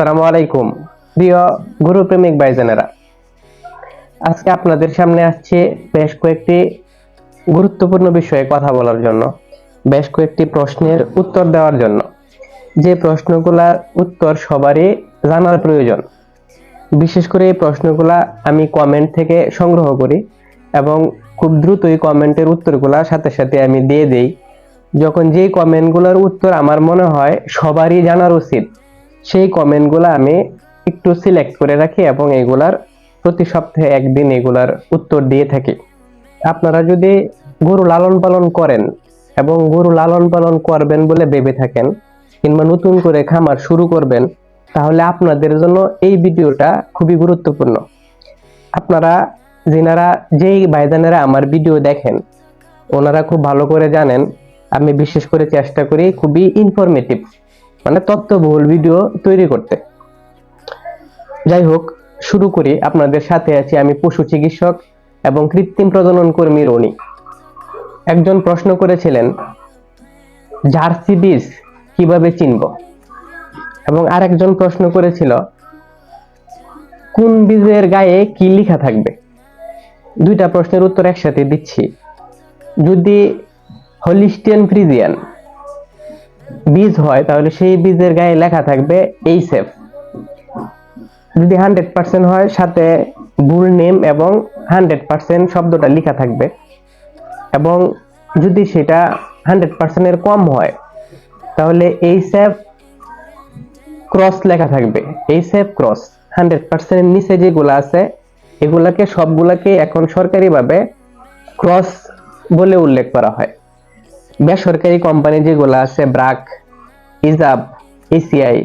আসসালামু আলাইকুম। প্রিয় গুরুপ্রেমিক ভাইজানেরা, আজকে আপনাদের সামনে আসছে বেশ কয়েকটি গুরুত্বপূর্ণ বিষয়ে কথা বলার জন্য, বেশ কয়েকটি প্রশ্নের উত্তর দেওয়ার জন্য। যে প্রশ্নগুলার উত্তর সবারই জানার প্রয়োজন। বিশেষ করে এই প্রশ্নগুলা আমি কমেন্ট থেকে সংগ্রহ করি এবং খুব দ্রুতই কমেন্টের উত্তরগুলা সাথে সাথে আমি দিয়ে দেই। যখন যেই কমেন্টগুলোর উত্তর আমার মনে হয় সবারই জানার উচিত। সেই কমেন্টগুলো আমি একটু সিলেক্ট করে রাখি এবং এগুলার প্রতি সপ্তাহে একদিন এগুলার উত্তর দিয়ে থাকি। আপনারা যদি গরু লালন পালন করেন এবং গরু লালন পালন করবেন বলে ভেবে থাকেন কিংবা নতুন করে খামার শুরু করবেন, তাহলে আপনাদের জন্য এই ভিডিওটা খুবই গুরুত্বপূর্ণ। আপনারা, যিনারা, যেই ভাইজানেরা আমার ভিডিও দেখেন, ওনারা খুব ভালো করে জানেন, আমি বিশেষ করে চেষ্টা করি খুবই ইনফরমেটিভ মানে তত্ত্ববহুল ভিডিও তৈরি করতে। যাই হোক শুরু করি। আপনাদের সাথে আছি আমি পশু চিকিৎসক এবং কৃত্রিম প্রজনন কর্মী রনি। একজন প্রশ্ন করেছিলেন, জার্সি বীজ কীভাবে চিনব? এবং আরেকজন প্রশ্ন করেছিল, কোন বীজের গায়ে কি লেখা থাকবে? দুইটা প্রশ্নের উত্তর একসাথে দিচ্ছি। যদি হলিস্টিয়ান ফ্রিজিয়ান বীজ হয়, তাহলে সেই বীজের গায়ে লেখা থাকবে এই সেফ যদি হান্ড্রেড পার্সেন্ট হয়, সাথে বুল নেম এবং হান্ড্রেড পার্সেন্ট শব্দটা লেখা থাকবে। এবং যদি সেটা হান্ড্রেড পার্সেন্টের কম হয়, তাহলে এই সেফ ক্রস লেখা থাকবে। এই সেফ ক্রস, হান্ড্রেড পার্সেন্টের নিচে যেগুলো আছে, এগুলাকে সবগুলাকে এখন সরকারিভাবে ক্রস বলে উল্লেখ করা হয়। বেসরকারি কোম্পানি যেগুলো আছে, ব্রাক ইজাব এসিআই,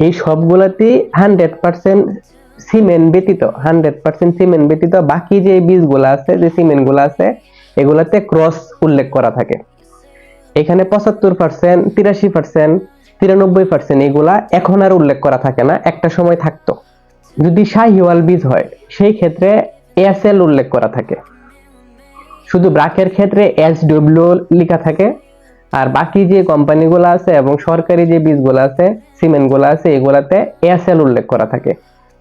এই সবগুলাতেই হান্ড্রেড পার্সেন্ট সিমেন্ট ব্যতীত, হান্ড্রেড পার্সেন্ট সিমেন্ট ব্যতীত বাকি যে বীজগুলো আছে, যে সিমেন্টগুলো আছে, এগুলাতে ক্রস উল্লেখ করা থাকে। এখানে পঁচাত্তর পার্সেন্ট, তিরাশি পার্সেন্ট, তিরানব্বই পার্সেন্ট এগুলা এখন আর উল্লেখ করা থাকে না, একটা সময় থাকতো। যদি শাহিওয়াল বীজ হয়, সেই ক্ষেত্রে এসএল উল্লেখ করা থাকে। শুধু ব্রাকের ক্ষেত্রে এস ডব্লিউ লেখা থাকে, আর বাকি যে কোম্পানিগুলো আছে এবং সরকারি যে বীজগুলো আছে, সিমেন্টগুলো আছে, এগুলাতে এসএল উল্লেখ করা থাকে।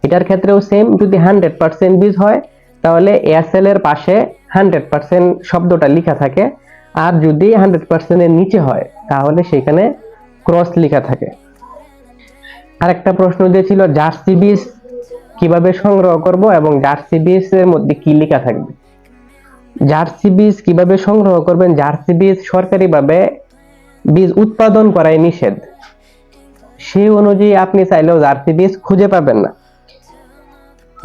এটার ক্ষেত্রেও সেম যদি হান্ড্রেড পার্সেন্ট বীজ হয়, তাহলে এসএল এর পাশে হান্ড্রেড পার্সেন্ট শব্দটা লেখা থাকে, আর যদি হান্ড্রেড পার্সেন্টের নিচে হয়, তাহলে সেখানে ক্রস লেখা থাকে। আরেকটা প্রশ্ন যে ছিল জার্সি বীজ কীভাবে সংগ্রহ করব এবং জার্সি বীজের মধ্যে কি লেখা থাকবে? জার্সি বীজ কীভাবে সংগ্রহ করবেন জার্সি বীজ সরকারিভাবে বীজ উৎপাদন করাই নিষেধ। সেই অনুযায়ী আপনি চাইলেও জার্সি বীজ খুঁজে পাবেন না।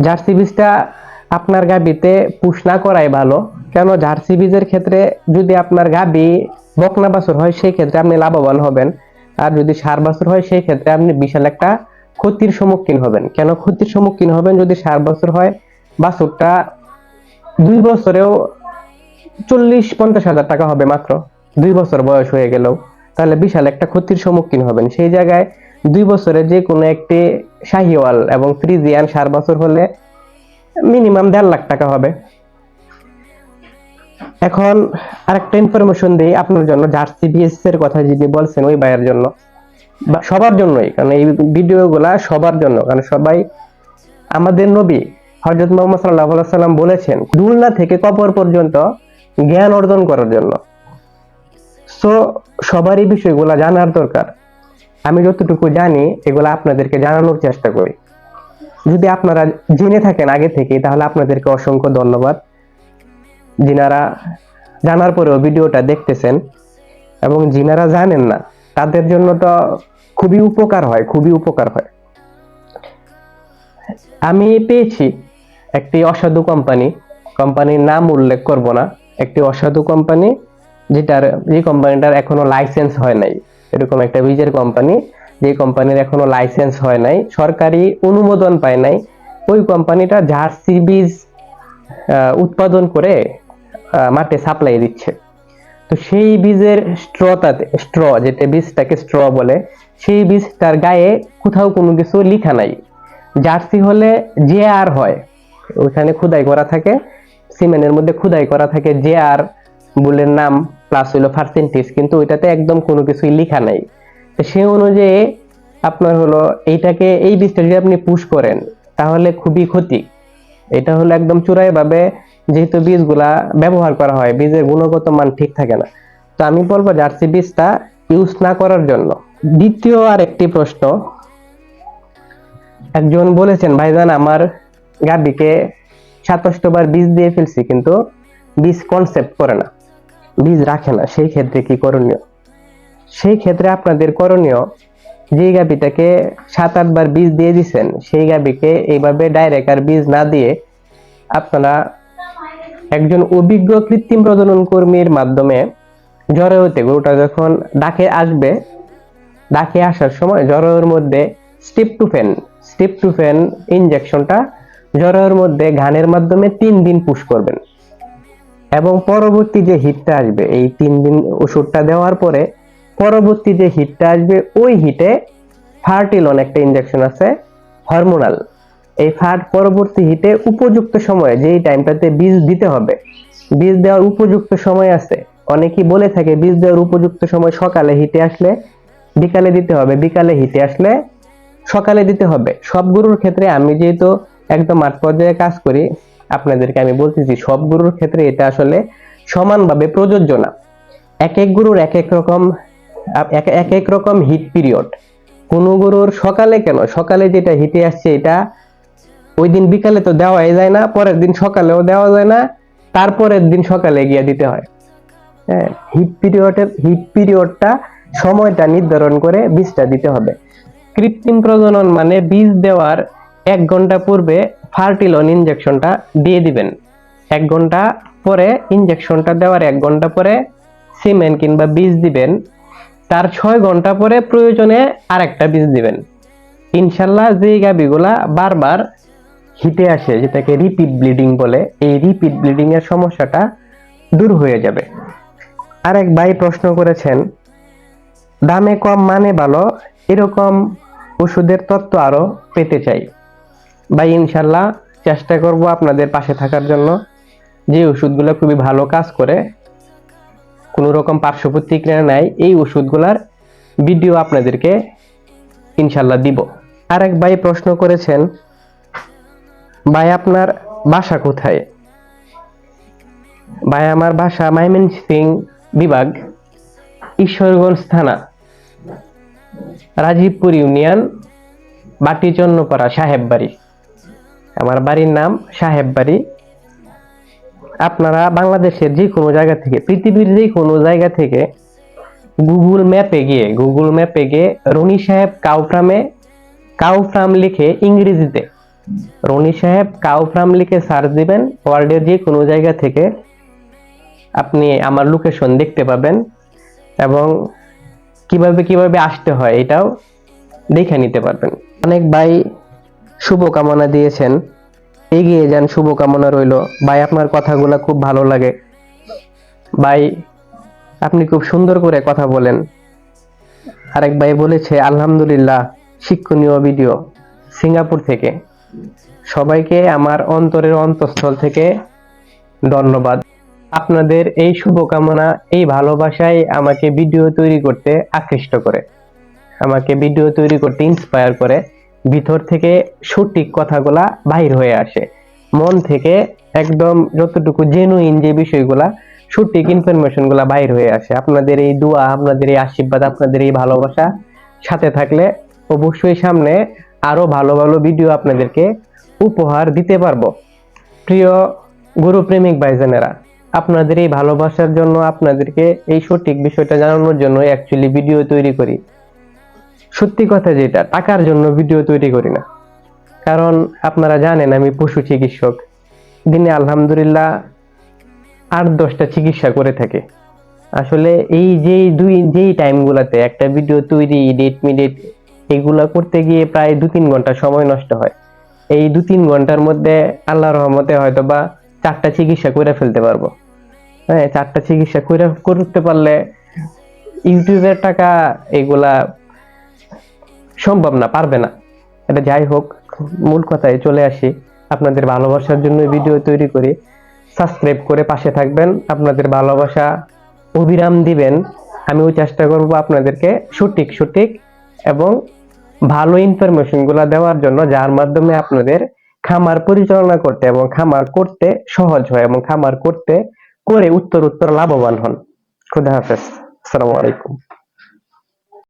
জার্সি বীজটা আপনার গাবিতে পুষ না করাই ভালো, কেন জার্সি বীজের ক্ষেত্রে যদি আপনার গাবি বকনা বাছুর হয়, সেই ক্ষেত্রে আপনি লাভবান হবেন। আর যদি সার বাছুর হয়, সেই ক্ষেত্রে আপনি বিশাল একটা ক্ষতির সম্মুখীন হবেন। কেন ক্ষতির সম্মুখীন হবেন? যদি সার বছর হয়, বাছুরটা দুই বছরেও চল্লিশ পঞ্চাশ হাজার টাকা হবে মাত্র। দুই বছর বয়স হয়ে গেলেও তাহলে বিশাল একটা ক্ষতির সম্মুখীন হবেন। সেই জায়গায় দুই বছরে যে কোনো একটি শাহিওয়াল এবং ফ্রিজিয়ান সার বছর হলে মিনিমাম দেড় লাখ টাকা হবে। এখন আরেকটা ইনফরমেশন দিই আপনার জন্য। জার্সি বিএস এর কথা যিনি বলছেন ওই ভাইয়ের জন্য। বা সবার জন্যই, কারণ এই ভিডিওগুলা সবার জন্য। কারণ সবাই আমাদের নবী হজরত মোহাম্মদ সাল্লাহ সাল্লাম বলেছেন, দুলনা থেকে কবর পর্যন্ত জ্ঞান অর্জন করার জন্য। সো সবারই বিষয়গুলো জানার দরকার। আমি যতটুকু জানি, এগুলো আপনাদেরকে জানানোর চেষ্টা করি। যদি আপনারা জেনে থাকেন আগে থেকে তাহলে আপনাদেরকে অসংখ্য ধন্যবাদ। যিনারা জানার পরেও ভিডিওটা দেখতেছেন এবং যিনারা জানেন না, তাদের জন্য তো খুবই উপকার হয়, খুবই উপকার হয়। আমি পেয়েছি একটি অসাধু কোম্পানি কোম্পানির নাম উল্লেখ করব না। একটি অসাধু কোম্পানি যেটার, যে কোম্পানিটার এখনও লাইসেন্স হয় নাই। এরকম একটা বীজের কোম্পানি যে কোম্পানির এখনও লাইসেন্স হয় নাই, সরকারি অনুমোদন পায় নাই, ওই কোম্পানিটা জার্সি বীজ উৎপাদন করে মাঠে সাপ্লাই দিচ্ছে। তো সেই বীজের স্ট্রটাতে স্ট্র যেটা বীজটাকে স্ট্র বলে, সেই বীজটার গায়ে কোথাও কোনো কিছু লিখা নাই। জার্সি হলে যে আর হয়, ওখানে খুদাই করা থাকে। সিমেন্টের মধ্যে খুদাই করা থাকে, যে আর বুলের নাম প্লাস হইল পার্সেন্টেজ কিন্তু ওইটাতে একদম কোনো কিছুই লেখা নাই। তো সেই অনুযায়ী আপনার হলো এইটাকে, এই বীজটা যদি আপনি পুশ করেন, তাহলে খুবই ক্ষতি। এটা হলো একদম চূড়াই ভাবে যেহেতু বীজগুলা ব্যবহার করা হয়, বীজের গুণগত মান ঠিক থাকে না। তো আমি বলব জার্সি বীজটা ইউজ না করার জন্য। দ্বিতীয় আর একটি প্রশ্ন, একজন বলেছেন ভাইজান আমার গাবিকে সাতাশটো বার বীজ দিয়ে ফেলছি, কিন্তু বীজ কনসেপ্ট করে না। বীজ রাখে না, সেই ক্ষেত্রে কি করণীয়? সেই ক্ষেত্রে আপনাদের করণীয় যে গাবিটাকে সাত আটবার বীজ দিয়ে দিছেন, সেই গাবিকে এইভাবে ডাইরেক্ট আর বীজ না দিয়ে আপনারা একজন অভিজ্ঞ কৃত্রিম প্রজনন কর্মীর মাধ্যমে জরায়ুতে গরুটা যখন ডাকে আসবে, ডাকে আসার সময় জরায়ুর মধ্যে স্টিপটুফেন স্টিপটুফেন ইনজেকশনটা জরায়ুর মধ্যে ঘানের মাধ্যমে তিন দিন পুশ করবেন। এবং পরবর্তী যে হিটটা আসবে, এই তিন দিন ওষুধটা দেওয়ার পরে পরবর্তী যে হিটটা আসবে, ওই হিটে ফার্টিলন একটা ইনজেকশন আছে হরমোনাল এই ফার্ট পরবর্তী হিটে উপযুক্ত সময়ে, যেই টাইমটাতে বীজ দিতে হবে, বীজ দেওয়ার উপযুক্ত সময় আছে। অনেকেই বলে থাকে, বীজ দেওয়ার উপযুক্ত সময় সকালে হিটে আসলে বিকালে দিতে হবে, বিকালে হিটে আসলে সকালে দিতে হবে। সব গরুর ক্ষেত্রে আমি যেহেতু একদম মাঠ পর্যায়ে কাজ করি, আপনাদেরকে আমি বলতেছি, সব গুরুর ক্ষেত্রে এটা আসলে সমানভাবে প্রযোজ্য না। এক এক গুরুর এক এক রকম, এক এক রকম হিট পিরিয়ড কোন গরুর সকালে কেন? সকালে যেটা হিটে আসছে এটা ওই দিন বিকালে তো দেওয়াই যায় না, পরের দিন সকালেও দেওয়া যায় না, তারপরের দিন সকালে গিয়ে দিতে হয়। হ্যাঁ হিট পিরিয়ডের হিট পিরিয়ডটা সময়টা নির্ধারণ করে বীজটা দিতে হবে। কৃত্রিম প্রজনন মানে বীজ দেওয়ার এক ঘণ্টা পূর্বে ফার্টিলন ইনজেকশনটা দিয়ে দিবেন। এক ঘণ্টা পরে ইনজেকশনটা দেওয়ার এক ঘণ্টা পরে সিমেন্ট কিংবা বীজ দিবেন। তার ছয় ঘণ্টা পরে প্রয়োজনে আরেকটা বীজ দিবেন। ইনশাল্লাহ যে গাবিগুলা বারবার হিটে আসে, যেটাকে রিপিট ব্লিডিং বলে, এই রিপিট ব্লিডিং এর সমস্যাটা দূর হয়ে যাবে। আরেক ভাই প্রশ্ন করেছেন, দামে কম মানে ভালো? এরকম ওষুধের তত্ত্ব আরও পেতে চাই। ভাই, ইনশাল্লাহ চেষ্টা করব আপনাদের পাশে থাকার জন্য। যে ওষুধগুলো খুবই ভালো কাজ করে, কোনো রকম পার্শ্ব প্রতিক্রিয়া নাই, এই ওষুধগুলার ভিডিও আপনাদেরকে ইনশাল্লাহ দিব। আর এক ভাই প্রশ্ন করেছেন, ভাই, আপনার বাসা কোথায়? ভাই, আমার বাসা মাইমেন ময়মনসিং বিভাগ, ঈশ্বরগঞ্জ থানা, রাজীবপুর ইউনিয়ন বাটিচন্নপাড়া সাহেব বাড়ি আমার বাড়ির নাম সাহেব বাড়ি। আপনারা বাংলাদেশের যে কোনো জায়গা থেকে, পৃথিবীর যে কোনো জায়গা থেকে গুগল ম্যাপে গিয়ে গুগল ম্যাপে গিয়ে রনি সাহেব কাউ ফার্মে কাউ ফার্ম লিখে ইংরেজিতে, রনি সাহেব কাউ ফার্ম লিখে সার্চ দিবেন ওয়ার্ল্ডের যে কোনো জায়গা থেকে আপনি আমার লোকেশন দেখতে পাবেন এবং কীভাবে কীভাবে আসতে হয় এটাও দেখে নিতে পারবেন। অনেক ভাই শুভকামনা দিয়েছেন। এগিয়ে যান, শুভকামনা রইল। ভাই, আপনার কথাগুলো খুব ভালো লাগে। ভাই, আপনি খুব সুন্দর করে কথা বলেন। আরেক ভাই বলেছে, আলহামদুলিল্লাহ, শিক্ষণীয় ভিডিও সিঙ্গাপুর থেকে। সবাইকে আমার অন্তরের অন্তঃস্থল থেকে ধন্যবাদ। আপনাদের এই শুভকামনা, এই ভালোবাসাই আমাকে ভিডিও তৈরি করতে আকৃষ্ট করে। আমাকে ভিডিও তৈরি করতে ইন্সপায়ার করে। ভিতর থেকে সঠিক কথাগুলা বাহির হয়ে আসে। মন থেকে একদম যতটুকু জেনুইন যে বিষয়গুলা, সঠিক ইনফরমেশনগুলা বাইর হয়ে আসে। আপনাদের এই দোয়া, আপনাদের এই আশীর্বাদ, আপনাদের এই ভালোবাসা সাথে থাকলে অবশ্যই সামনে আরও ভালো ভালো ভিডিও আপনাদেরকে উপহার দিতে পারব। প্রিয় গুরু প্রেমিক ভাইজানেরা, আপনাদের এই ভালোবাসার জন্য আপনাদেরকে এই সঠিক বিষয়টা জানানোর জন্য অ্যাকচুয়ালি ভিডিও তৈরি করি। সত্যি কথা যেটা, টাকার জন্য ভিডিও তৈরি করি না। কারণ আপনারা জানেন আমি পশু চিকিৎসক। দিনে আলহামদুলিল্লাহ আট, দশটা চিকিৎসা করে থাকে। আসলে এই যেই দুই, যেই টাইমগুলোতে একটা ভিডিও তৈরি, এডিট, মিডিট, এগুলা করতে গিয়ে প্রায় দু তিন ঘণ্টা সময় নষ্ট হয়। এই দু তিন ঘণ্টার মধ্যে আল্লাহ রহমতে হয়তো বা চারটা চিকিৎসা করে ফেলতে পারব। হ্যাঁ চারটা চিকিৎসা করে, করতে পারলে ইউটিউবের টাকা এগুলা সম্ভব না, পারবে না। এটা যাই হোক, মূল কথায় চলে আসি। আপনাদের ভালোবাসার জন্য ভিডিও তৈরি করি। সাবস্ক্রাইব করে পাশে থাকবেন, আপনাদের ভালোবাসা অবিরাম দিবেন। আমিও চেষ্টা করব আপনাদেরকে সঠিক সঠিক এবং ভালো ইনফরমেশনগুলা দেওয়ার জন্য, যার মাধ্যমে আপনাদের খামার পরিচালনা করতে এবং খামার করতে সহজ হয় এবং খামার করতে করে উত্তর উত্তর লাভবান হন। খুদা হাফেজ। আসসালামু আলাইকুম।